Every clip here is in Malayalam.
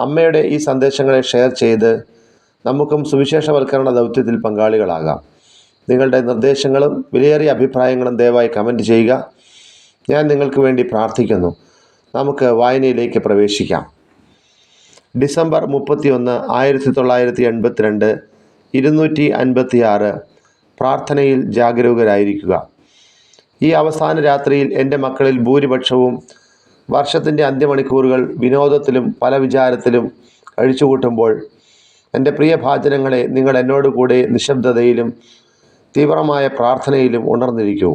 അമ്മയുടെ ഈ സന്ദേശങ്ങളെ ഷെയർ ചെയ്ത് നമുക്കും സുവിശേഷവൽക്കരണ ദൗത്യത്തിൽ പങ്കാളികളാകാം. നിങ്ങളുടെ നിർദ്ദേശങ്ങളും വിലയേറിയ അഭിപ്രായങ്ങളും ദയവായി കമന്റ് ചെയ്യുക. ഞാൻ നിങ്ങൾക്ക് വേണ്ടി പ്രാർത്ഥിക്കുന്നു. നമുക്ക് വായനയിലേക്ക് പ്രവേശിക്കാം. ഡിസംബർ മുപ്പത്തിയൊന്ന് ആയിരത്തി തൊള്ളായിരത്തി എൺപത്തിരണ്ട് ഇരുന്നൂറ്റി അൻപത്തി ആറ് പ്രാർത്ഥനയിൽ ജാഗരൂകരായിരിക്കുക. ഈ അവസാന രാത്രിയിൽ എന്റെ മക്കളിൽ ഭൂരിപക്ഷവും വർഷത്തിന്റെ അന്ത്യമണിക്കൂറുകൾ വിനോദത്തിലും പല വിചാരത്തിലും കഴിച്ചുകൂട്ടുമ്പോൾ എന്റെ പ്രിയ ഭാചനങ്ങളെ നിങ്ങൾ എന്നോട് കൂടെ നിശബ്ദതയിലും തീവ്രമായ പ്രാർത്ഥനയിലും ഉണർന്നിരിക്കൂ.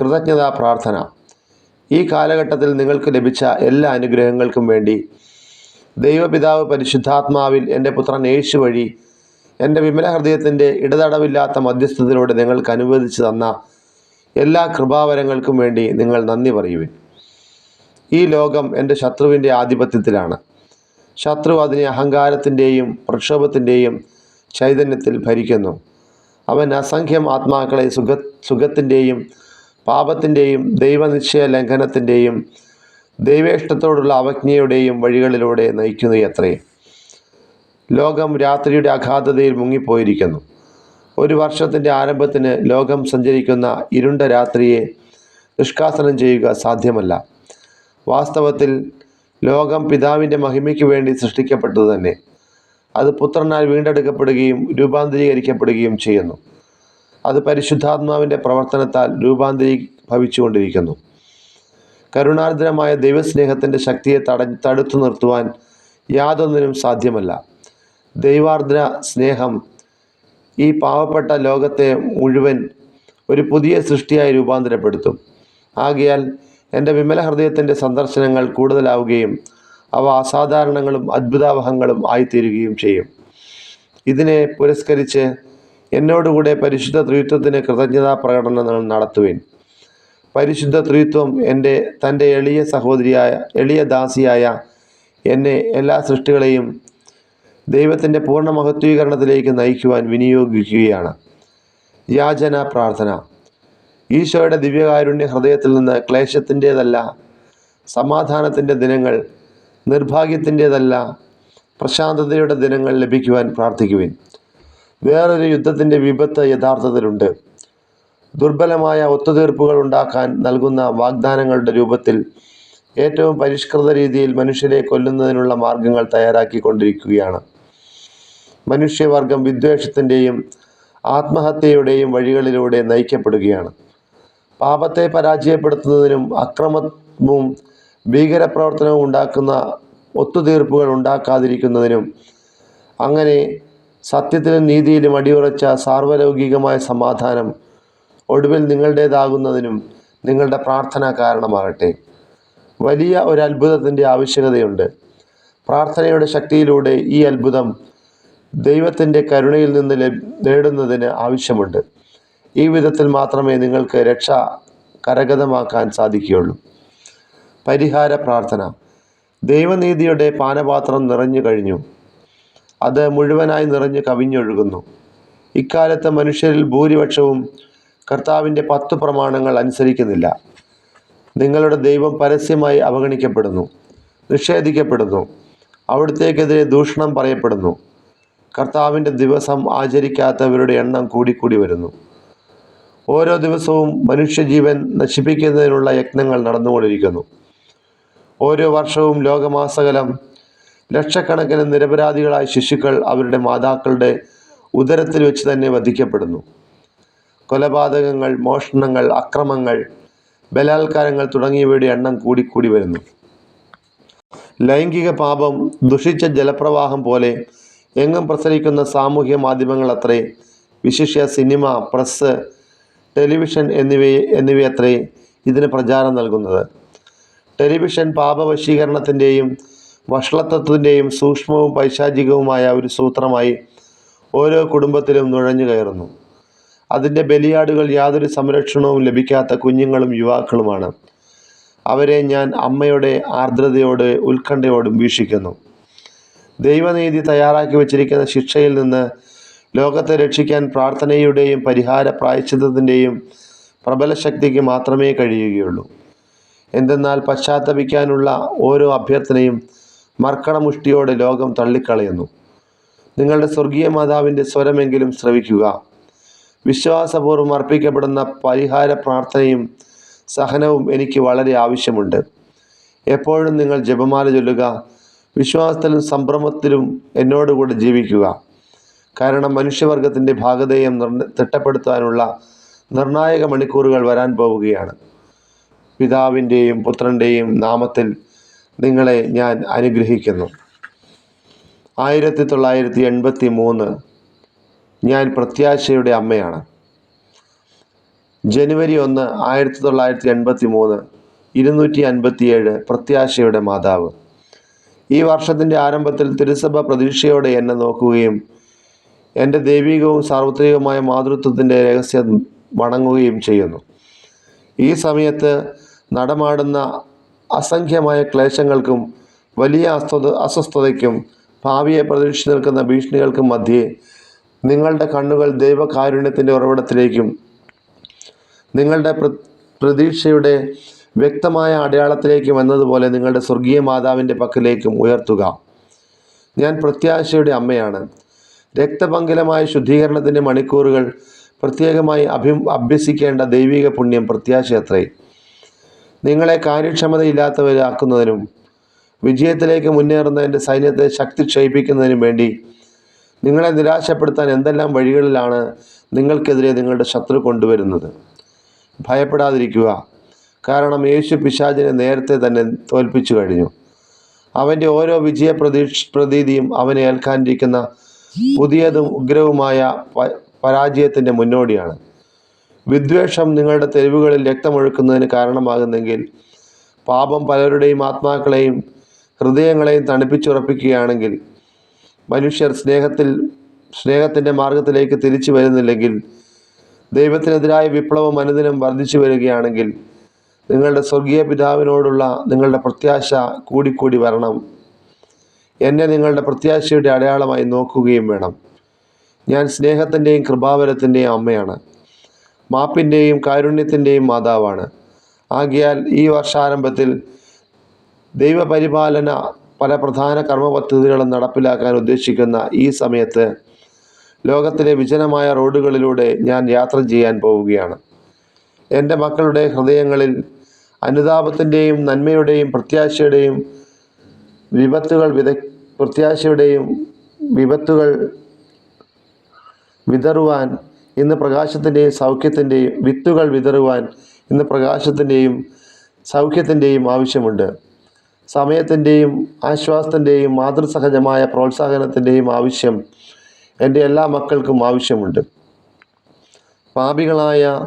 കൃതജ്ഞതാ പ്രാർത്ഥന. ഈ കാലഘട്ടത്തിൽ നിങ്ങൾക്ക് ലഭിച്ച എല്ലാ അനുഗ്രഹങ്ങൾക്കും വേണ്ടി ദൈവപിതാവ് പരിശുദ്ധാത്മാവിൽ എന്റെ പുത്രൻ യേശു വഴി എന്റെ വിമല ഹൃദയത്തിന്റെ ഇടതടവില്ലാത്ത മധ്യസ്ഥതയിലൂടെ നിങ്ങൾക്ക് അനുവദിച്ചു തന്ന എല്ലാ കൃപാവരങ്ങൾക്കും വേണ്ടി നിങ്ങൾ നന്ദി പറയുവിൻ. ഈ ലോകം എന്റെ ശത്രുവിന്റെ ആധിപത്യത്തിലാണ്. ശത്രു അതിനെ അഹങ്കാരത്തിന്റെയും പ്രക്ഷോഭത്തിന്റെയും ചൈതന്യത്തിൽ ഭരിക്കുന്നു. അവൻ അസംഖ്യം ആത്മാക്കളെ സുഖ സുഖത്തിന്റെയും പാപത്തിന്റെയും ദൈവനിശ്ചയ ലംഘനത്തിന്റെയും ദൈവേഷ്ടത്തോടുള്ള അവജ്ഞയുടെയും വഴികളിലൂടെ നയിക്കുന്നു എത്രയും ലോകം രാത്രിയുടെ അഗാധതയിൽ മുങ്ങിപ്പോയിരിക്കുന്നു. ഒരു വർഷത്തിന്റെ ആരംഭത്തിന് ലോകം സഞ്ചരിക്കുന്ന ഇരുണ്ട രാത്രിയെ നിഷ്കാസനം ചെയ്യുക സാധ്യമല്ല. വാസ്തവത്തിൽ ലോകം പിതാവിന്റെ മഹിമയ്ക്ക് വേണ്ടി സൃഷ്ടിക്കപ്പെട്ടത് തന്നെ. അത് പുത്രനാൽ വീണ്ടെടുക്കപ്പെടുകയും രൂപാന്തരീകരിക്കപ്പെടുകയും ചെയ്യുന്നു. അത് പരിശുദ്ധാത്മാവിന്റെ പ്രവർത്തനത്താൽ രൂപാന്തരീ ഭവിച്ചുകൊണ്ടിരിക്കുന്നു കരുണാർദ്രമായ ദൈവസ്നേഹത്തിന്റെ ശക്തിയെ തട തടുത്തു നിർത്തുവാൻ യാതൊന്നിനും സാധ്യമല്ല. ദൈവാർദ്ര സ്നേഹം ഈ പാവപ്പെട്ട ലോകത്തെ മുഴുവൻ ഒരു പുതിയ സൃഷ്ടിയായി രൂപാന്തരപ്പെടുത്തും. ആകയാൽ എന്റെ വിമല ഹൃദയത്തിന്റെ സന്ദർശനങ്ങൾ കൂടുതലാവുകയും അവ അസാധാരണങ്ങളും അത്ഭുതാവഹങ്ങളും ആയിത്തീരുകയും ചെയ്യും. ഇതിനെ പുരസ്കരിച്ച് എന്നോടുകൂടെ പരിശുദ്ധ ത്രിത്വത്തിന് കൃതജ്ഞതാ പ്രകടനങ്ങൾ നടത്തുവിൻ. പരിശുദ്ധ ത്രിത്വം എന്റെ തന്റെ എളിയ സഹോദരിയായ എളിയ ദാസിയായ എന്നെ എല്ലാ സൃഷ്ടികളെയും ദൈവത്തിന്റെ പൂർണ മഹത്വീകരണത്തിലേക്ക് നയിക്കുവാൻ വിനിയോഗിക്കുകയാണ്. യാചന പ്രാർത്ഥന. ഈശോയുടെ ദിവ്യകാരുണ്യ ഹൃദയത്തിൽ നിന്ന് ക്ലേശത്തിന്റേതല്ല സമാധാനത്തിന്റെ ദിനങ്ങൾ നിർഭാഗ്യത്തിന്റേതല്ല പ്രശാന്തതയുടെ ദിനങ്ങൾ ലഭിക്കുവാൻ പ്രാർത്ഥിക്കുവിൻ. വേറൊരു യുദ്ധത്തിന്റെ വിപത്ത് യഥാർത്ഥത്തിലുണ്ട്. ദുർബലമായ ഒത്തുതീർപ്പുകൾ ഉണ്ടാക്കാൻ നൽകുന്ന വാഗ്ദാനങ്ങളുടെ രൂപത്തിൽ ഏറ്റവും പരിഷ്കൃത രീതിയിൽ മനുഷ്യരെ കൊല്ലുന്നതിനുള്ള മാർഗങ്ങൾ തയ്യാറാക്കിക്കൊണ്ടിരിക്കുകയാണ്. മനുഷ്യവർഗം വിദ്വേഷത്തിന്റെയും ആത്മഹത്യയുടെയും വഴികളിലൂടെ നയിക്കപ്പെടുകയാണ്. പാപത്തെ പരാജയപ്പെടുത്തുന്നതിനും അക്രമവും ഭീകരപ്രവർത്തനവും ഉണ്ടാക്കുന്ന ഒത്തുതീർപ്പുകൾ ഉണ്ടാക്കാതിരിക്കുന്നതിനും അങ്ങനെ സത്യത്തിലും നീതിയിലും അടിയുറച്ച സാർവലൗകികമായ സമാധാനം ഒടുവിൽ നിങ്ങളുടേതാകുന്നതിനും നിങ്ങളുടെ പ്രാർത്ഥന കാരണമാകട്ടെ. വലിയ ഒരു അത്ഭുതത്തിന്റെ ആവശ്യകതയുണ്ട്. പ്രാർത്ഥനയുടെ ശക്തിയിലൂടെ ഈ അത്ഭുതം ദൈവത്തിന്റെ കരുണയിൽ നിന്ന് നേടുന്നതിന് ആവശ്യമുണ്ട്. ഈ വിധത്തിൽ മാത്രമേ നിങ്ങൾക്ക് രക്ഷ കരഗതമാക്കാൻ സാധിക്കുകയുള്ളൂ. പരിഹാര പ്രാർത്ഥന. ദൈവനീതിയുടെ പാനപാത്രം നിറഞ്ഞു കഴിഞ്ഞു. അത് മുഴുവനായി നിറഞ്ഞു കവിഞ്ഞൊഴുകുന്നു. ഇക്കാലത്ത് മനുഷ്യരിൽ ഭൂരിപക്ഷവും കർത്താവിന്റെ പത്ത് പ്രമാണങ്ങൾ അനുസരിക്കുന്നില്ല. നിങ്ങളുടെ ദൈവം പരസ്യമായി അവഗണിക്കപ്പെടുന്നു നിഷേധിക്കപ്പെടുന്നു അവിടത്തേക്കെതിരെ ദൂഷണം പറയപ്പെടുന്നു. കർത്താവിന്റെ ദിവസം ആചരിക്കാത്തവരുടെ എണ്ണം കൂടിക്കൂടി വരുന്നു. ഓരോ ദിവസവും മനുഷ്യജീവൻ നശിപ്പിക്കുന്നതിനുള്ള യത്നങ്ങൾ നടന്നുകൊണ്ടിരിക്കുന്നു. ഓരോ വർഷവും ലോകമാസകലം ലക്ഷക്കണക്കിന് നിരപരാധികളായ ശിശുക്കൾ അവരുടെ മാതാക്കളുടെ ഉദരത്തിൽ വെച്ച് തന്നെ വധിക്കപ്പെടുന്നു. കൊലപാതകങ്ങൾ മോഷണങ്ങൾ അക്രമങ്ങൾ ബലാത്കാരങ്ങൾ തുടങ്ങിയവയുടെ എണ്ണം കൂടിക്കൂടി വരുന്നു. ലൈംഗിക പാപം ദുഷിച്ച ജലപ്രവാഹം പോലെ എങ്ങും പ്രസരിക്കുന്ന സാമൂഹ്യ മാധ്യമങ്ങൾ അത്രേ വിശിഷ്യ സിനിമ പ്രസ് ടെലിവിഷൻ എന്നിവയെ എന്നിവയത്രേ ഇതിന് പ്രചാരം നൽകുന്നത്. ടെലിവിഷൻ പാപവശീകരണത്തിന്റെയും വഷളത്വത്തിന്റെയും സൂക്ഷ്മവും പൈശാചികവുമായ ഒരു സൂത്രമായി ഓരോ കുടുംബത്തിലും നുഴഞ്ഞു കയറുന്നു. അതിന്റെ ബലിയാടുകൾ യാതൊരു സംരക്ഷണവും ലഭിക്കാത്ത കുഞ്ഞുങ്ങളും യുവാക്കളുമാണ്. അവരെ ഞാൻ അമ്മയുടെ ആർദ്രതയോട് ഉത്കണ്ഠയോടും വീക്ഷിക്കുന്നു. ദൈവനീതി തയ്യാറാക്കി വച്ചിരിക്കുന്ന ശിക്ഷയിൽ നിന്ന് ലോകത്തെ രക്ഷിക്കാൻ പ്രാർത്ഥനയുടെയും പരിഹാര പ്രായശ്ചിത്തത്തിന്റെയും പ്രബല ശക്തിക്ക് മാത്രമേ കഴിയുകയുള്ളൂ. എന്തെന്നാൽ പശ്ചാത്തപിക്കാനുള്ള ഓരോ അഭ്യർത്ഥനയും മർക്കടമുഷ്ടിയോടെ ലോകം തള്ളിക്കളയുന്നു. നിങ്ങളുടെ സ്വർഗീയ മാതാവിന്റെ സ്വരമെങ്കിലും ശ്രവിക്കുക. വിശ്വാസപൂർവം അർപ്പിക്കപ്പെടുന്ന പരിഹാര പ്രാർത്ഥനയും സഹനവും എനിക്ക് വളരെ ആവശ്യമുണ്ട്. എപ്പോഴും നിങ്ങൾ ജപമാല ചൊല്ലുക വിശ്വാസത്തിലും സംഭ്രമത്തിലും എന്നോടുകൂടെ ജീവിക്കുക. കാരണം മനുഷ്യവർഗത്തിന്റെ ഭാഗധേയം തിട്ടപ്പെടുത്താനുള്ള നിർണായക മണിക്കൂറുകൾ വരാൻ പോവുകയാണ്. പിതാവിന്റെയും പുത്രന്റെയും നാമത്തിൽ നിങ്ങളെ ഞാൻ അനുഗ്രഹിക്കുന്നു. ആയിരത്തി തൊള്ളായിരത്തി എൺപത്തി മൂന്ന് ഞാൻ പ്രത്യാശയുടെ അമ്മയാണ്. ജനുവരി ഒന്ന് ആയിരത്തി തൊള്ളായിരത്തി എൺപത്തി മൂന്ന് ഇരുന്നൂറ്റി അൻപത്തിയേഴ് പ്രത്യാശയുടെ മാതാവ്. ഈ വർഷത്തിന്റെ ആരംഭത്തിൽ തിരുസഭ പ്രതീക്ഷയോടെ എന്നെ നോക്കുകയും എന്റെ ദൈവികവും സാർവത്രികവുമായ മാതൃത്വത്തിന്റെ രഹസ്യം വണങ്ങുകയും ചെയ്യുന്നു. ഈ സമയത്ത് നടമാടുന്ന അസംഖ്യമായ ക്ലേശങ്ങൾക്കും വലിയ അസ്വത അസ്വസ്ഥതയ്ക്കും ഭാവിയെ പ്രതീക്ഷിച്ച് നിൽക്കുന്ന ഭീഷണികൾക്കും മധ്യേ നിങ്ങളുടെ കണ്ണുകൾ ദൈവകാരുണ്യത്തിന്റെ ഉറവിടത്തിലേക്കും നിങ്ങളുടെ പ്ര പ്രതീക്ഷയുടെ വ്യക്തമായ അടയാളത്തിലേക്കും എന്നതുപോലെ നിങ്ങളുടെ സ്വർഗീയ മാതാവിന്റെ പക്കലേക്കും ഉയർത്തുക. ഞാൻ പ്രത്യാശയുടെ അമ്മയാണ്. രക്തപങ്കിലമായ ശുദ്ധീകരണത്തിന്റെ മണിക്കൂറുകൾ പ്രത്യേകമായി അഭി അഭ്യസിക്കേണ്ട ദൈവിക പുണ്യം പ്രത്യാശയത്രേ നിങ്ങളെ കാര്യക്ഷമതയില്ലാത്തവരാക്കുന്നതിനും വിജയത്തിലേക്ക് മുന്നേറുന്നതിന്റെ സൈന്യത്തെ ശക്തി ക്ഷയിപ്പിക്കുന്നതിനും വേണ്ടി നിങ്ങളെ നിരാശപ്പെടുത്താൻ എന്തെല്ലാം വഴികളിലാണ് നിങ്ങൾക്കെതിരെ നിങ്ങളുടെ ശത്രു കൊണ്ടുവരുന്നത്? ഭയപ്പെടാതിരിക്കുക. കാരണം യേശു പിശാചിനെ നേരത്തെ തന്നെ തോൽപ്പിച്ചു കഴിഞ്ഞു. അവന്റെ ഓരോ വിജയ പ്രതീക്ഷ പ്രതീതിയും അവനെ ഏൽക്കാനിരിക്കുന്ന പുതിയതും ഉഗ്രവുമായ പരാജയത്തിന്റെ മുന്നോടിയാണ്. വിദ്വേഷം നിങ്ങളുടെ തെരുവുകളിൽ രക്തമൊഴുക്കുന്നതിന് കാരണമാകുന്നെങ്കിൽ പാപം പലരുടെയും ആത്മാക്കളെയും ഹൃദയങ്ങളെയും തണുപ്പിച്ചുറപ്പിക്കുകയാണെങ്കിൽ മനുഷ്യർ സ്നേഹത്തിൽ സ്നേഹത്തിന്റെ മാർഗത്തിലേക്ക് തിരിച്ചു വരുന്നില്ലെങ്കിൽ ദൈവത്തിനെതിരായ വിപ്ലവം അനുദിനം വർദ്ധിച്ചു വരികയാണെങ്കിൽ നിങ്ങളുടെ സ്വർഗീയ പിതാവിനോടുള്ള നിങ്ങളുടെ പ്രത്യാശ കൂടിക്കൂടി വരണം. എന്നെ നിങ്ങളുടെ പ്രത്യാശയുടെ അടയാളമായി നോക്കുകയും വേണം. ഞാൻ സ്നേഹത്തിന്റെയും കൃപാവരത്തിന്റെയും അമ്മയാണ്. മാപ്പിന്റെയും കാരുണ്യത്തിന്റെയും മാതാവാണ്. ആകിയാൽ ഈ വർഷാരംഭത്തിൽ ദൈവപരിപാലന പല പ്രധാന കർമ്മ പദ്ധതികളും നടപ്പിലാക്കാൻ ഉദ്ദേശിക്കുന്ന ഈ സമയത്ത് ലോകത്തിലെ വിജനമായ റോഡുകളിലൂടെ ഞാൻ യാത്ര ചെയ്യാൻ പോവുകയാണ്. എന്റെ മക്കളുടെ ഹൃദയങ്ങളിൽ അനുതാപത്തിന്റെയും നന്മയുടെയും പ്രത്യാശയുടെയും വിപത്തുകൾ വിത പ്രത്യാശയുടെയും വിപത്തുകൾ വിതറുവാൻ ഇന്ന് പ്രകാശത്തിന്റെയും സൗഖ്യത്തിന്റെയും വിത്തുകൾ വിതറുവാൻ ഇന്ന് പ്രകാശത്തിന്റെയും സൗഖ്യത്തിന്റെയും ആവശ്യമുണ്ട്. സമയത്തിന്റെയും ആശ്വാസത്തിന്റെയും മാതൃസഹജമായ പ്രോത്സാഹനത്തിന്റെയും ആവശ്യം എന്റെ എല്ലാ മക്കൾക്കും ആവശ്യമുണ്ട്. പാപികളായ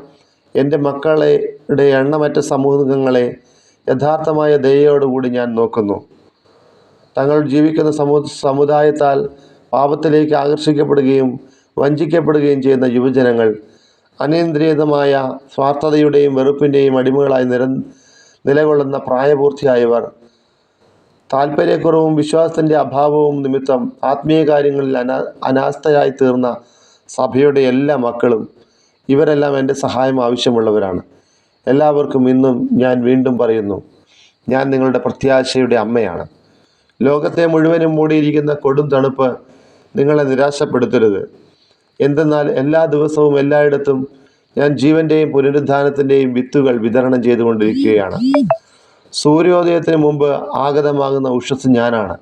എന്റെ മക്കളുടെ എണ്ണമറ്റ സമൂഹങ്ങളെ യഥാർത്ഥമായ ദയയോടുകൂടി ഞാൻ നോക്കുന്നു. തങ്ങൾ ജീവിക്കുന്ന സമു സമുദായത്താൽ പാപത്തിലേക്ക് ആകർഷിക്കപ്പെടുകയും വഞ്ചിക്കപ്പെടുകയും ചെയ്യുന്ന യുവജനങ്ങൾ അനിയന്ത്രിതമായ സ്വാർത്ഥതയുടെയും വെറുപ്പിന്റെയും അടിമകളായി നിര നിലകൊള്ളുന്ന പ്രായപൂർത്തിയായവർ. താല്പര്യക്കുറവും വിശ്വാസത്തിന്റെ അഭാവവും നിമിത്തം ആത്മീയ കാര്യങ്ങളിൽ അനാ അനാസ്ഥരായി തീർന്ന സഭയുടെ എല്ലാ മക്കളും ഇവരെല്ലാം എന്റെ സഹായം ആവശ്യമുള്ളവരാണ്. എല്ലാവർക്കും ഇന്നും ഞാൻ വീണ്ടും പറയുന്നു ഞാൻ നിങ്ങളുടെ പ്രത്യാശയുടെ അമ്മയാണ്. ലോകത്തെ മുഴുവനും മൂടിയിരിക്കുന്ന കൊടും തണുപ്പ് നിങ്ങളെ നിരാശപ്പെടുത്തരുത്. എന്തെന്നാൽ എല്ലാ ദിവസവും എല്ലായിടത്തും ഞാൻ ജീവന്റെയും പുനരുദ്ധാനത്തിന്റെയും വിത്തുകൾ വിതരണം ചെയ്തുകൊണ്ടിരിക്കുകയാണ്. സൂര്യോദയത്തിന് മുമ്പ് ആഗതമാകുന്ന ഉഷസ് ഞാനാണ്.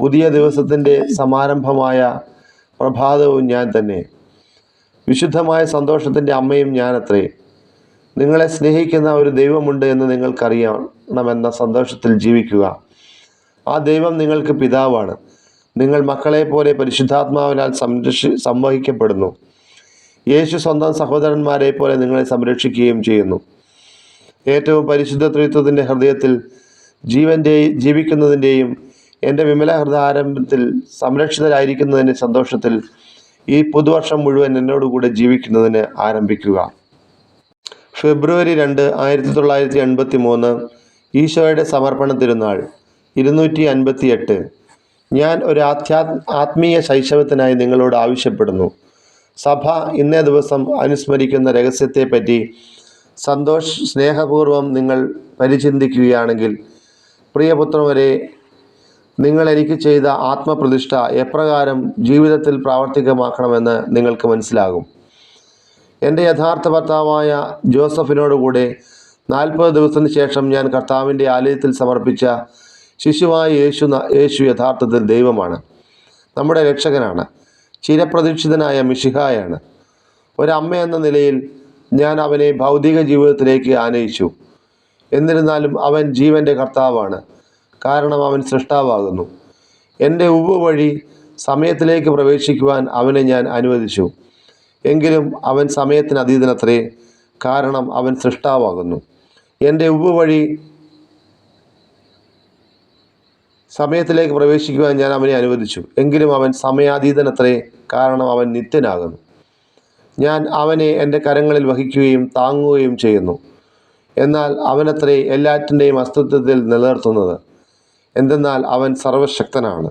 പുതിയ ദിവസത്തിന്റെ സമാരംഭമായ പ്രഭാതവും ഞാൻ തന്നെ. വിശുദ്ധമായ സന്തോഷത്തിന്റെ അമ്മയും ഞാനത്രേ. നിങ്ങളെ സ്നേഹിക്കുന്ന ഒരു ദൈവമുണ്ട് എന്ന് നിങ്ങൾക്കറിയണമെന്ന സന്തോഷത്തിൽ ജീവിക്കുക. ആ ദൈവം നിങ്ങൾക്ക് പിതാവാണ്. നിങ്ങൾ മക്കളെ പോലെ പരിശുദ്ധാത്മാവിനാൽ സംരക്ഷി സംവഹിക്കപ്പെടുന്നു. യേശു സ്വന്തം സഹോദരന്മാരെ പോലെ നിങ്ങളെ സംരക്ഷിക്കുകയും ചെയ്യുന്നു. ഏറ്റവും പരിശുദ്ധ ത്രിത്വത്തിന്റെ ഹൃദയത്തിൽ ജീവന്റെ ജീവിക്കുന്നതിന്റെയും എന്റെ വിമല ഹൃദയാരംഭത്തിൽ സംരക്ഷിതരായിരിക്കുന്നതിന്റെ സന്തോഷത്തിൽ ഈ പുതുവർഷം മുഴുവൻ എന്നോടുകൂടെ ജീവിക്കുന്നതിന് ആരംഭിക്കുക. ഫെബ്രുവരി രണ്ട് ആയിരത്തി തൊള്ളായിരത്തി എൺപത്തി മൂന്ന് ഈശോയുടെ സമർപ്പണ തിരുനാൾ. ഇരുന്നൂറ്റി അൻപത്തി എട്ട് ഞാൻ ഒരു ആധ്യാ ആത്മീയ ശൈശവത്തിനായി നിങ്ങളോട് ആവശ്യപ്പെടുന്നു. സഭ ഇന്നേ ദിവസം അനുസ്മരിക്കുന്ന രഹസ്യത്തെപ്പറ്റി സന്തോഷ് സ്നേഹപൂർവം നിങ്ങൾ പരിചിന്തിക്കുകയാണെങ്കിൽ പ്രിയപുത്രവരെ നിങ്ങൾ എനിക്ക് ചെയ്ത ആത്മപ്രതിഷ്ഠ എപ്രകാരം ജീവിതത്തിൽ പ്രാവർത്തികമാക്കണമെന്ന് നിങ്ങൾക്ക് മനസ്സിലാകും. എന്റെ യഥാർത്ഥ ഭർത്താവായ ജോസഫിനോടുകൂടെ നാൽപ്പത് ദിവസത്തിന് ശേഷം ഞാൻ കർത്താവിന്റെ ആലയത്തിൽ സമർപ്പിച്ച ശിശുവായ യേശു യേശു യഥാർത്ഥത്തിൽ ദൈവമാണ്. നമ്മുടെ രക്ഷകനാണ്. ചിരപ്രതീക്ഷിതനായ മിഷിഹായാണ് ഒരമ്മ എന്ന നിലയിൽ ഞാൻ അവനെ ഭൗതിക ജീവിതത്തിലേക്ക് ആനയിച്ചു. എന്നിരുന്നാലും അവൻ ജീവന്റെ കർത്താവാണ്. കാരണം അവൻ സൃഷ്ടാവാകുന്നു. എന്റെ ഉവ് വഴി സമയത്തിലേക്ക് പ്രവേശിക്കുവാൻ അവനെ ഞാൻ അനുവദിച്ചു. എങ്കിലും അവൻ സമയത്തിന് അതീതനത്രേ കാരണം അവൻ സൃഷ്ടാവാകുന്നു. എന്റെ ഉവ് വഴി സമയത്തിലേക്ക് പ്രവേശിക്കുവാൻ ഞാൻ അവനെ അനുവദിച്ചു. എങ്കിലും അവൻ സമയാതീതനത്രേ കാരണം അവൻ നിത്യനാകുന്നു. ഞാൻ അവനെ എന്റെ കരങ്ങളിൽ വഹിക്കുകയും താങ്ങുകയും ചെയ്യുന്നു. എന്നാൽ അവനത്രേ എല്ലാറ്റിന്റെയും അസ്തിത്വത്തിൽ നിലനിർത്തുന്നത്. എന്തെന്നാൽ അവൻ സർവശക്തനാണ്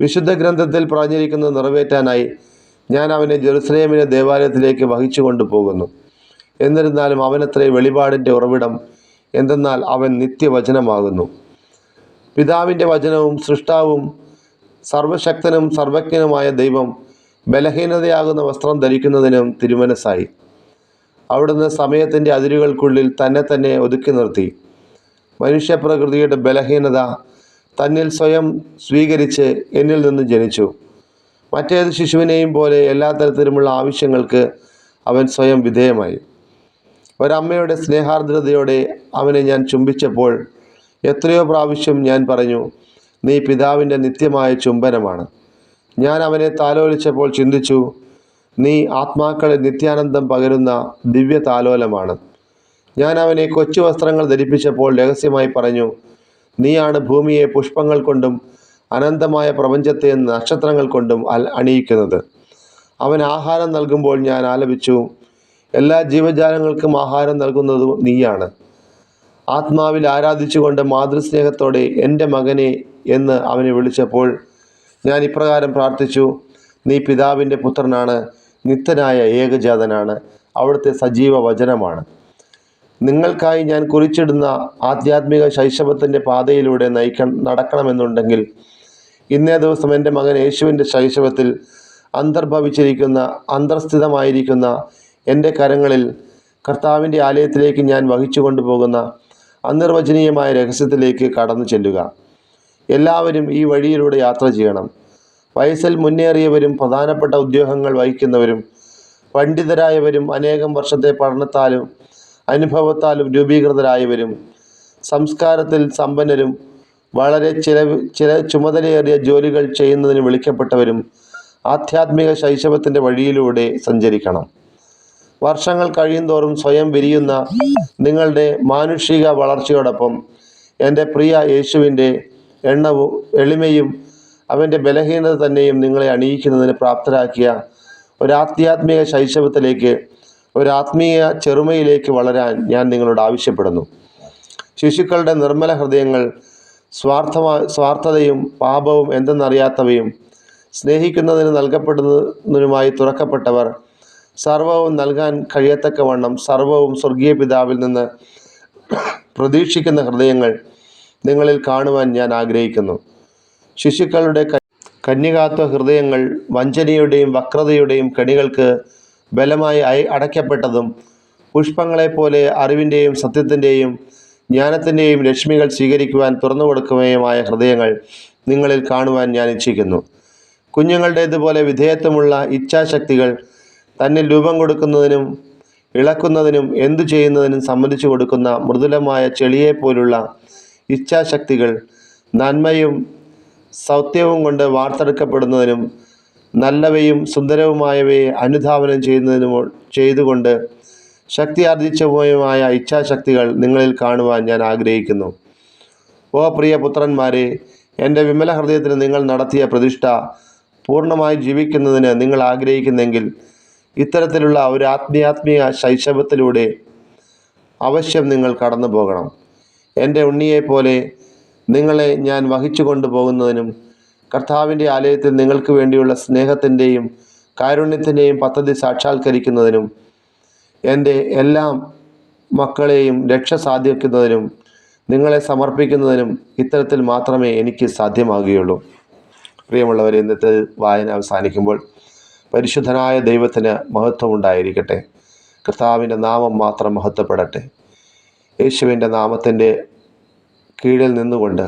വിശുദ്ധ ഗ്രന്ഥത്തിൽ പറഞ്ഞിരിക്കുന്നത് നിറവേറ്റാനായി ഞാൻ അവനെ ജെറുസലേമിലെ ദേവാലയത്തിലേക്ക് വഹിച്ചു കൊണ്ടുപോകുന്നു. എന്നിരുന്നാലും അവനത്രേ വെളിപാടിന്റെ ഉറവിടം എന്തെന്നാൽ അവൻ നിത്യവചനമാകുന്നു. പിതാവിന്റെ വചനവും സൃഷ്ടാവും സർവശക്തനും സർവജ്ഞനുമായ ദൈവം ബലഹീനതയാകുന്ന വസ്ത്രം ധരിക്കുന്നതിനും തിരുമനസ്സായി. അവിടുന്ന് സമയത്തിന്റെ അതിരുകൾക്കുള്ളിൽ തന്നെ തന്നെ ഒതുക്കി നിർത്തി. മനുഷ്യപ്രകൃതിയുടെ ബലഹീനത തന്നിൽ സ്വയം സ്വീകരിച്ച് എന്നിൽ നിന്ന് ജനിച്ചു. മറ്റേത് ശിശുവിനെയും പോലെ എല്ലാ തരത്തിലുമുള്ള ആവശ്യങ്ങൾക്ക് അവൻ സ്വയം വിധേയമായി. ഒരമ്മയുടെ സ്നേഹാർദ്രതയോടെ അവനെ ഞാൻ ചുംബിച്ചപ്പോൾ എത്രയോ പ്രാവശ്യം ഞാൻ പറഞ്ഞു നീ പിതാവിന്റെ നിത്യമായ ചുംബനമാണ്. ഞാൻ അവനെ താലോലിച്ചപ്പോൾ ചിന്തിച്ചു നീ ആത്മാക്കളെ നിത്യാനന്ദം പകരുന്ന ദിവ്യ താലോലമാണ്. ഞാൻ അവനെ കൊച്ചു വസ്ത്രങ്ങൾ ധരിപ്പിച്ചപ്പോൾ രഹസ്യമായി പറഞ്ഞു നീയാണ് ഭൂമിയെ പുഷ്പങ്ങൾ കൊണ്ടും അനന്തമായ പ്രപഞ്ചത്തെ നക്ഷത്രങ്ങൾ കൊണ്ടും അണിയിക്കുന്നത്. അവൻ ആഹാരം നൽകുമ്പോൾ ഞാൻ ആലപിച്ചു എല്ലാ ജീവജാലങ്ങൾക്കും ആഹാരം നൽകുന്നത് നീയാണ്. ആത്മാവിൽ ആരാധിച്ചുകൊണ്ട് മാതൃസ്നേഹത്തോടെ എന്റെ മകനെ എന്ന് അവനെ വിളിച്ചപ്പോൾ ഞാൻ ഇപ്രകാരം പ്രാർത്ഥിച്ചു നീ പിതാവിന്റെ പുത്രനാണ് നിത്യനായ ഏകജാതനാണ് അവിടുത്തെ സജീവ വചനമാണ്. നിങ്ങൾക്കായി ഞാൻ കുറിച്ചിടുന്ന ആധ്യാത്മിക ശൈശവത്തിന്റെ പാതയിലൂടെ നയിക്ക നടക്കണമെന്നുണ്ടെങ്കിൽ ഇന്നേ ദിവസം എന്റെ മകൻ യേശുവിന്റെ ശൈശവത്തിൽ അന്തർഭവിച്ചിരിക്കുന്ന അന്തർസ്ഥിതമായിരിക്കുന്ന എന്റെ കരങ്ങളിൽ കർത്താവിന്റെ ആലയത്തിലേക്ക് ഞാൻ വഹിച്ചു കൊണ്ടുപോകുന്ന അനിർവചനീയമായ രഹസ്യത്തിലേക്ക് കടന്നു ചെല്ലുക. എല്ലാവരും ഈ വഴിയിലൂടെ യാത്ര ചെയ്യണം. വയസ്സിൽ മുന്നേറിയവരും പ്രധാനപ്പെട്ട ഉദ്യോഗങ്ങൾ വഹിക്കുന്നവരും പണ്ഡിതരായവരും അനേകം വർഷത്തെ പഠനത്താലും അനുഭവത്താലും രൂപീകൃതരായവരും സംസ്കാരത്തിൽ സമ്പന്നരും വളരെ ചിലവ് ചില ചുമതലയേറിയ ജോലികൾ ചെയ്യുന്നതിന് വിളിക്കപ്പെട്ടവരും ആധ്യാത്മിക ശൈശവത്തിന്റെ വഴിയിലൂടെ സഞ്ചരിക്കണം. വർഷങ്ങൾ കഴിയുന്തോറും സ്വയം വിരിയുന്ന നിങ്ങളുടെ മാനുഷിക വളർച്ചയോടൊപ്പം എന്റെ പ്രിയ യേശുവിന്റെ എണ്ണവും എളിമയും അവന്റെ ബലഹീനത തന്നെയും നിങ്ങളെ അണിയിക്കുന്നതിന് പ്രാപ്തരാക്കിയ ഒരാധ്യാത്മിക ശൈശവത്തിലേക്ക് ഒരാത്മീയ ചെറുമയിലേക്ക് വളരാൻ ഞാൻ നിങ്ങളോട് ആവശ്യപ്പെടുന്നു. ശിശുക്കളുടെ നിർമ്മല ഹൃദയങ്ങൾ സ്വാർത്ഥമാ സ്വാർത്ഥതയും പാപവും എന്തെന്നറിയാത്തവയും സ്നേഹിക്കുന്നതിന് നൽകപ്പെടുന്നതിനുമായി തുറക്കപ്പെട്ടവർ സർവവും നൽകാൻ കഴിയത്തക്കവണ്ണം സർവവും സ്വർഗീയ പിതാവിൽ നിന്ന് പ്രതീക്ഷിക്കുന്ന ഹൃദയങ്ങൾ നിങ്ങളിൽ കാണുവാൻ ഞാൻ ആഗ്രഹിക്കുന്നു. ശിശുക്കളുടെ കന്യകാത്വ ഹൃദയങ്ങൾ വഞ്ചനയുടെയും വക്രതയുടെയും കെണികൾക്ക് ബലമായി അടയ്ക്കപ്പെട്ടതും പുഷ്പങ്ങളെപ്പോലെ അറിവിന്റെയും സത്യത്തിന്റെയും ജ്ഞാനത്തിന്റെയും രശ്മികൾ സ്വീകരിക്കുവാൻ തുറന്നു കൊടുക്കുകയുമായ ഹൃദയങ്ങൾ നിങ്ങളിൽ കാണുവാൻ ഞാൻ ഇച്ഛിക്കുന്നു. കുഞ്ഞുങ്ങളുടേതുപോലെ വിധേയത്വമുള്ള ഇച്ഛാശക്തികൾ തന്നിൽ രൂപം കൊടുക്കുന്നതിനും ഇളക്കുന്നതിനും എന്തു ചെയ്യുന്നതിനും സമ്മതിച്ചു കൊടുക്കുന്ന മൃദുലമായ ചെളിയെപ്പോലുള്ള ഇച്ഛാശക്തികൾ നന്മയും സൗത്യവും കൊണ്ട് വാർത്തെടുക്കപ്പെടുന്നതിനും നല്ലവയും സുന്ദരവുമായവയെ അനുധാവനം ചെയ്യുന്നതിനും ചെയ്തുകൊണ്ട് ശക്തി ആർജിച്ചവുമായ ഇച്ഛാശക്തികൾ നിങ്ങളിൽ കാണുവാൻ ഞാൻ ആഗ്രഹിക്കുന്നു. ഓ പ്രിയ പുത്രന്മാരെ എന്റെ വിമല ഹൃദയത്തിന് നിങ്ങൾ നടത്തിയ പ്രതിഷ്ഠ പൂർണമായി ജീവിക്കുന്നതിന് നിങ്ങൾ ആഗ്രഹിക്കുന്നെങ്കിൽ ഇത്തരത്തിലുള്ള ഒരു ആത്മീയാത്മീയ ശൈശവത്തിലൂടെ അവശ്യം നിങ്ങൾ കടന്നു പോകണം. എന്റെ ഉണ്ണിയെപ്പോലെ നിങ്ങളെ ഞാൻ വഹിച്ചു കൊണ്ടുപോകുന്നതിനും കർത്താവിന്റെ ആലയത്തിൽ നിങ്ങൾക്ക് വേണ്ടിയുള്ള സ്നേഹത്തിന്റെയും കാരുണ്യത്തിന്റെയും പദ്ധതി സാക്ഷാത്കരിക്കുന്നതിനും എന്റെ എല്ലാ മക്കളെയും രക്ഷ സാധിക്കുന്നതിനും നിങ്ങളെ സമർപ്പിക്കുന്നതിനും ഇത്തരത്തിൽ മാത്രമേ എനിക്ക് സാധ്യമാകുകയുള്ളൂ. പ്രിയമുള്ളവരെ ഇന്നത്തെ വായന അവസാനിക്കുമ്പോൾ പരിശുദ്ധനായ ദൈവത്തിന് മഹത്വമുണ്ടായിരിക്കട്ടെ. കർത്താവിന്റെ നാമം മാത്രം മഹത്വപ്പെടട്ടെ. യേശുവിന്റെ നാമത്തിന്റെ കീഴിൽ നിന്നുകൊണ്ട്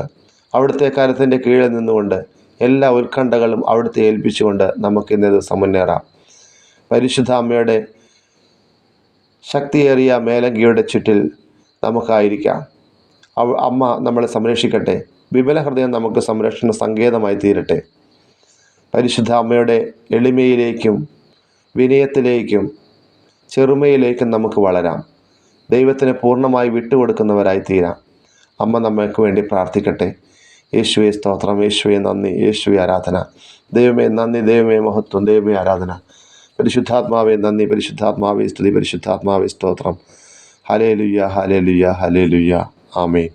അവിടുത്തെ കരത്തിന്റെ കീഴിൽ നിന്നുകൊണ്ട് എല്ലാ ഉത്കണ്ഠകളും അവിടുത്തെ ഏൽപ്പിച്ചുകൊണ്ട് നമുക്ക് ഇന്നത് സമന്വേറാം പരിശുദ്ധ അമ്മയുടെ ശക്തിയേറിയ മേലങ്കിയുടെ ചുറ്റിൽ നമുക്കായിരിക്കാം. അമ്മ നമ്മളെ സംരക്ഷിക്കട്ടെ. വിപുല ഹൃദയം നമുക്ക് സംരക്ഷണ സങ്കേതമായി തീരട്ടെ. പരിശുദ്ധ അമ്മയുടെ എളിമയിലേക്കും വിനയത്തിലേക്കും ചെറുമയിലേക്കും നമുക്ക് വളരാം. ദൈവത്തിന് പൂർണമായി വിട്ടുകൊടുക്കുന്നവരായി തീരാം. അമ്മ നമ്മൾക്ക് വേണ്ടി പ്രാർത്ഥിക്കട്ടെ. യേശുവെ സ്തോത്രം. യേശുവെ നന്ദി. യേശുവെ ആരാധന. ദൈവമേ നന്ദി. ദൈവമേ മഹത്വം. ദൈവമേ ആരാധന. പരിശുദ്ധാത്മാവേ നന്ദി. പരിശുദ്ധാത്മാവേ സ്തുതി. പരിശുദ്ധാത്മാവേ സ്തോത്രം. ഹലേ ലുയ്യ ഹലേ ലുയ്യ ഹലേ ലുയ്യ ആമേൻ.